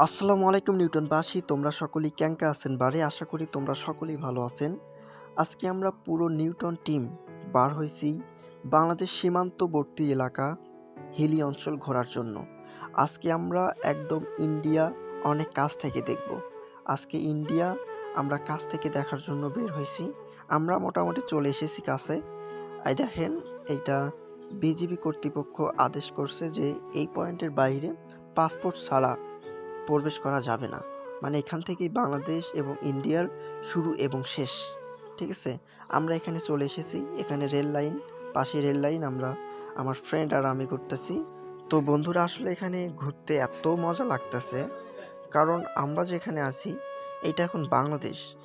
আসসালামু আলাইকুম, নিউটনবাসী। তোমরা সকলেই ক্যাঙ্কা আছেন বারে আশা করি তোমরা সকলেই ভালো আছেন। আজকে আমরা পুরো নিউটন টিম বার হয়েছি বাংলাদেশ সীমান্তবর্তী এলাকা হিলি অঞ্চল ঘোরার জন্য। আজকে আমরা একদম ইন্ডিয়া অনেক কাছ থেকে দেখব। আজকে ইন্ডিয়া আমরা কাছ থেকে দেখার জন্য বের হয়েছি। আমরা মোটামুটি চলে এসেছি কাছে। এই দেখেন, এইটা বিজিবি কর্তৃপক্ষ আদেশ করছে যে এই পয়েন্টের বাইরে পাসপোর্ট ছাড়া প্রবেশ করা যাবে না। মানে এখান থেকেই বাংলাদেশ এবং ইন্ডিয়ার শুরু এবং শেষ। ঠিক আছে? আমরা এখানে চলে এসেছি। এখানে রেল লাইন, পাশে রেল লাইন আমরা, আমার ফ্রেন্ড আর আমি ঘুরতেছি। তো বন্ধুরা, আসলে এখানে ঘুরতে এত মজা লাগতেছে। কারণ আমরা যেখানে আছি, এটা এখন বাংলাদেশ।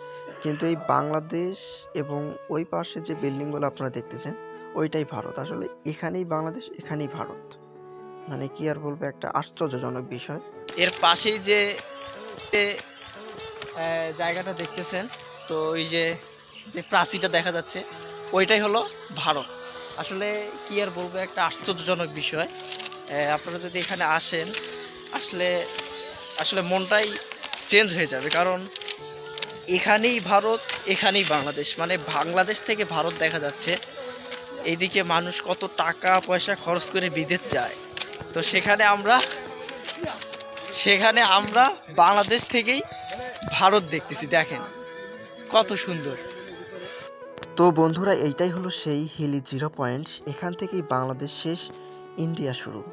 কিন্তু এই বাংলাদেশ এবং ওই পাশে যে বিল্ডিংগুলো আপনারা দেখতেছেন, ওইটাই ভারত। আসলে এখানেই বাংলাদেশ, এখানেই ভারত। মানে কি আর বলব, একটা আশ্চর্যজনক বিষয়। এর পাশেই যে জায়গাটা দেখতেছেন, তো ওই যে যে প্রাচীটা দেখা যাচ্ছে, ওইটাই হলো ভারত। আসলে কি আর বলব, একটা আশ্চর্যজনক বিষয়। আপনারা যদি এখানে আসেন, আসলে আসলে মনটাই চেঞ্জ হয়ে যাবে, কারণ এখানেই ভারত, এখানেই বাংলাদেশ। মানে বাংলাদেশ থেকে ভারত দেখা যাচ্ছে, এইদিকে মানুষ কত টাকা পয়সা খরচ করে বিদেশ যায়। তো সেখানে আমরা সেখানে আমরা বাংলাদেশ থেকেই ভারত দেখতেছি, দেখেন। কত সুন্দর। তো বন্ধুরা, এইটাই হলো সেই হিলি জিরো পয়েন্ট। এখান থেকেই বাংলাদেশ শেষ, ইন্ডিয়া শুরু।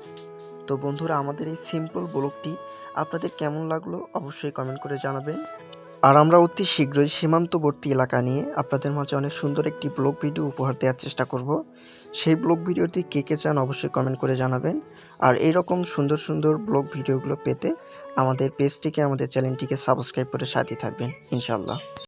তো বন্ধুরা, আমাদের এই সিম্পল ব্লগটি আপনাদের কেমন লাগল অবশ্যই কমেন্ট করে জানাবেন। আর আমরা অতি শীঘ্রই সীমান্তবর্তী এলাকা নিয়ে আপনাদের মাঝে অনেক সুন্দর একটি ব্লগ ভিডিও উপহার দেওয়ার চেষ্টা করব। সেই ব্লগ ভিডিওটি কে কে চান অবশ্যই কমেন্ট করে জানাবেন। আর এইরকম সুন্দর সুন্দর ব্লগ ভিডিওগুলো পেতে আমাদের পেজটিকে আমাদের চ্যানেলটিকে সাবস্ক্রাইব করে সাথে থাকবেন ইনশাল্লাহ